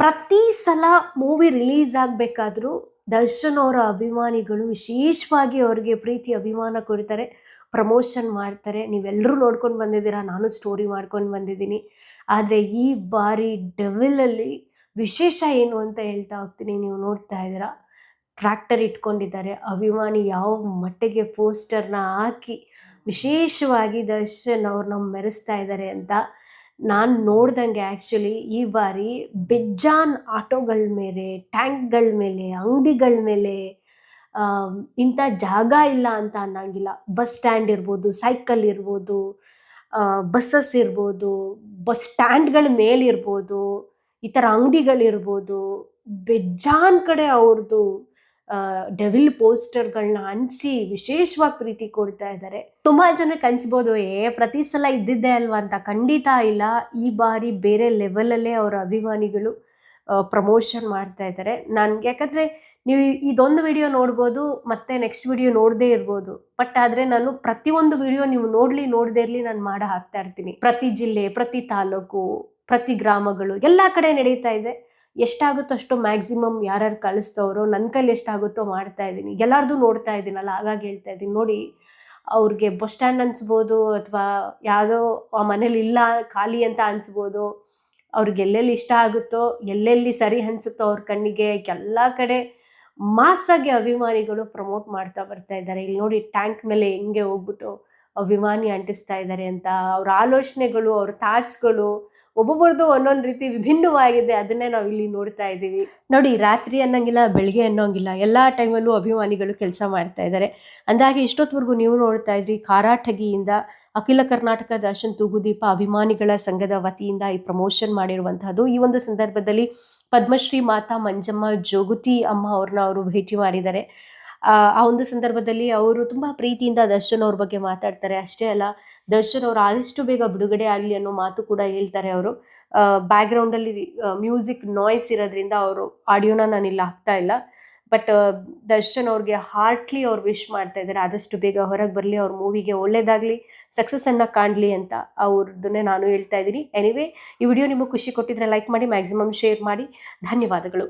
ಪ್ರತಿ ಸಲ movie release ಆಗಬೇಕಾದ್ರೂ Darshan ಅವರ ಅಭಿಮಾನಿಗಳು ವಿಶೇಷವಾಗಿ ಅವರಿಗೆ ಪ್ರೀತಿ, ಅಭಿಮಾನ ಕೊಡ್ತಾರೆ. ಪ್ರಮೋಷನ್ ಮಾಡ್ತಾರೆ. ನೀವೆಲ್ಲರೂ ನೋಡ್ಕೊಂಡು ಬಂದಿದ್ದೀರಾ? ನಾನು ಸ್ಟೋರಿ ಮಾಡ್ಕೊಂಡು ಬಂದಿದ್ದೀನಿ. ಆದರೆ ಈ ಬಾರಿ ಡೆವಿಲಲ್ಲಿ ವಿಶೇಷ ಏನು ಅಂತ ಹೇಳ್ತಾ ಹೋಗ್ತೀನಿ. ನೀವು ನೋಡ್ತಾ ಇದ್ದೀರಾ? ಟ್ರ್ಯಾಕ್ಟರ್ ಇಟ್ಕೊಂಡಿದ್ದಾರೆ. ಅಭಿಮಾನಿ ಯಾವ ಮಟ್ಟಿಗೆ ಪೋಸ್ಟರ್ನ ಹಾಕಿ ವಿಶೇಷವಾಗಿ ದರ್ಶನ್ ಅವ್ರನ್ನ ಮೆರೆಸ್ತಾ ಇದ್ದಾರೆ ಅಂತ ನಾನು ನೋಡ್ದಂಗೆ ಆ್ಯಕ್ಚುಲಿ ಈ ಬಾರಿ ಬೆಜ್ಜಾನ್ ಆಟೋಗಳ ಮೇಲೆ, ಟ್ಯಾಂಕ್ಗಳ ಮೇಲೆ, ಅಂಗಡಿಗಳ ಮೇಲೆ ಇಂಥ ಜಾಗ ಇಲ್ಲ ಅಂತ ಅನ್ನಂಗಿಲ್ಲ. ಬಸ್ ಸ್ಟ್ಯಾಂಡ್ ಇರ್ಬೋದು, ಸೈಕಲ್ ಇರ್ಬೋದು ಬಸ್ಸಸ್ ಇರ್ಬೋದು, ಬಸ್ ಸ್ಟ್ಯಾಂಡ್ಗಳ ಮೇಲಿರ್ಬೋದು ಈ ಥರ ಅಂಗಡಿಗಳಿರ್ಬೋದು ಬೆಜ್ಜಾನ್ ಕಡೆ ಅವ್ರದ್ದು ಡೆವಿಲ್ ಪೋಸ್ಟರ್ಗಳನ್ನ ಅಂಟಿಸಿ ವಿಶೇಷವಾಗಿ ಪ್ರೀತಿ ಕೊಡ್ತಾ ಇದ್ದಾರೆ. ತುಂಬಾ ಜನ ಕನ್ಸ್ಬೋದು, ಏ, ಪ್ರತಿ ಸಲ ಇದ್ದಿದ್ದೆ ಅಲ್ವಾ ಅಂತ? ಖಂಡಿತ ಇಲ್ಲ. ಈ ಬಾರಿ ಬೇರೆ ಲೆವೆಲಲ್ಲೇ ಅವರ ಅಭಿಮಾನಿಗಳು ಪ್ರಮೋಷನ್ ಮಾಡ್ತಾ ಇದ್ದಾರೆ. ನನ್ಗೆ ಯಾಕಂದ್ರೆ, ನೀವು ಇದೊಂದು ವಿಡಿಯೋ ನೋಡ್ಬೋದು, ಮತ್ತೆ ನೆಕ್ಸ್ಟ್ ವಿಡಿಯೋ ನೋಡದೇ ಇರ್ಬೋದು. ಬಟ್ ಆದ್ರೆ ನಾನು ಪ್ರತಿಯೊಂದು ವಿಡಿಯೋ ನೀವು ನೋಡಲಿ, ನೋಡದೇ ಇರಲಿ, ನಾನು ಮಾಡ ಹಾಕ್ತಾ ಇರ್ತೀನಿ. ಪ್ರತಿ ಜಿಲ್ಲೆ, ಪ್ರತಿ ತಾಲೂಕು, ಪ್ರತಿ ಗ್ರಾಮಗಳು, ಎಲ್ಲ ಕಡೆ ನಡೀತಾ ಇದೆ. ಎಷ್ಟಾಗುತ್ತೋ ಅಷ್ಟು ಮ್ಯಾಕ್ಸಿಮಮ್ ಯಾರ್ಯಾರು ಕಳಿಸ್ತವ್ರೋ ನನ್ನ ಕೈಲಿ ಎಷ್ಟಾಗುತ್ತೋ ಮಾಡ್ತಾ ಇದ್ದೀನಿ. ಎಲ್ಲಾರ್ದು ನೋಡ್ತಾ ಇದ್ದೀನಲ್ಲ, ಹಾಗಾಗಿ ಹೇಳ್ತಾ ಇದ್ದೀನಿ. ನೋಡಿ, ಅವ್ರಿಗೆ ಬಸ್ ಸ್ಟ್ಯಾಂಡ್ ಅನಿಸ್ಬೋದು ಅಥವಾ ಯಾವುದೋ ಆ ಮನೇಲಿ ಇಲ್ಲ, ಖಾಲಿ ಅಂತ ಅನಿಸ್ಬೋದು, ಅವ್ರಿಗೆ ಎಲ್ಲೆಲ್ಲಿ ಇಷ್ಟ ಆಗುತ್ತೋ, ಎಲ್ಲೆಲ್ಲಿ ಸರಿ ಅನಿಸುತ್ತೋ ಅವ್ರ ಕಣ್ಣಿಗೆ ಎಲ್ಲ ಕಡೆ ಮಾಸಾಗಿ ಅಭಿಮಾನಿಗಳು ಪ್ರಮೋಟ್ ಮಾಡ್ತಾ ಬರ್ತಾ ಇದ್ದಾರೆ. ಇಲ್ಲಿ ನೋಡಿ ಟ್ಯಾಂಕ್ ಮೇಲೆ ಹೆಂಗೆ ಹೋಗ್ಬಿಟ್ಟು ಅಭಿಮಾನಿ ಅಂಟಿಸ್ತಾ ಇದ್ದಾರೆ ಅಂತ, ಅವ್ರ ಆಲೋಚನೆಗಳು, ಅವ್ರ ಥಾಟ್ಸ್ಗಳು ಒಬ್ಬೊಬ್ಬರದು ಒಂದೊಂದು ರೀತಿ ವಿಭಿನ್ನವಾಗಿದೆ, ಅದನ್ನೇ ನಾವು ಇಲ್ಲಿ ನೋಡ್ತಾ ಇದ್ದೀವಿ. ನೋಡಿ, ರಾತ್ರಿ ಅನ್ನೋಂಗಿಲ್ಲ ಬೆಳಿಗ್ಗೆ ಅನ್ನೋಂಗಿಲ್ಲ, ಎಲ್ಲ ಟೈಮಲ್ಲೂ ಅಭಿಮಾನಿಗಳು ಕೆಲಸ ಮಾಡ್ತಾ ಇದ್ದಾರೆ ಅಂದಾಗೆ ಇಷ್ಟೊತ್ತವರೆಗೂ ನೀವು ನೋಡ್ತಾ ಇದ್ರಿ, ಕಾರಾಟಗಿಯಿಂದ ಅಖಿಲ ಕರ್ನಾಟಕ ದರ್ಶನ್ ತೂಗುದೀಪ ಅಭಿಮಾನಿಗಳ ಸಂಘದ ವತಿಯಿಂದ ಈ ಪ್ರಮೋಷನ್ ಮಾಡಿರುವಂತಹದ್ದು. ಈ ಒಂದು ಸಂದರ್ಭದಲ್ಲಿ ಪದ್ಮಶ್ರೀ ಮಾತಾ ಮಂಜಮ್ಮ ಜೋಗುತಿ ಅಮ್ಮ ಅವ್ರನ್ನ ಅವರು ಭೇಟಿ ಮಾಡಿದ್ದಾರೆ. ಆ ಒಂದು ಸಂದರ್ಭದಲ್ಲಿ ಅವರು ತುಂಬ ಪ್ರೀತಿಯಿಂದ ದರ್ಶನ್ ಅವ್ರ ಬಗ್ಗೆ ಮಾತಾಡ್ತಾರೆ. ಅಷ್ಟೇ ಅಲ್ಲ, ದರ್ಶನ್ ಅವರು ಆದಷ್ಟು ಬೇಗ ಬಿಡುಗಡೆ ಆಗಲಿ ಅನ್ನೋ ಮಾತು ಕೂಡ ಹೇಳ್ತಾರೆ ಅವರು. ಬ್ಯಾಕ್ಗ್ರೌಂಡಲ್ಲಿ ಮ್ಯೂಸಿಕ್ ನಾಯ್ಸ್ ಇರೋದ್ರಿಂದ ಅವರು ಆಡಿಯೋನ ನಾನು ಇಲ್ಲಿ ಹಾಕ್ತಾ ಇಲ್ಲ. ಬಟ್ ದರ್ಶನ್ ಅವ್ರಿಗೆ ಹಾರ್ಟ್ಲಿ ಅವ್ರು ವಿಶ್ ಮಾಡ್ತಾ ಇದ್ದಾರೆ. ಆದಷ್ಟು ಬೇಗ ಹೊರಗೆ ಬರಲಿ, ಅವ್ರ ಮೂವಿಗೆ ಒಳ್ಳೇದಾಗಲಿ ಸಕ್ಸಸ್ಸನ್ನು ಕಾಣಲಿ ಅಂತ ಅವ್ರದ್ದನ್ನೇ ನಾನು ಹೇಳ್ತಾ ಇದ್ದೀನಿ. ಎನಿವೇ ಈ ವಿಡಿಯೋ ನಿಮಗೆ ಖುಷಿ ಕೊಟ್ಟಿದ್ರೆ ಲೈಕ್ ಮಾಡಿ ಮ್ಯಾಕ್ಸಿಮಮ್ ಶೇರ್ ಮಾಡಿ. ಧನ್ಯವಾದಗಳು.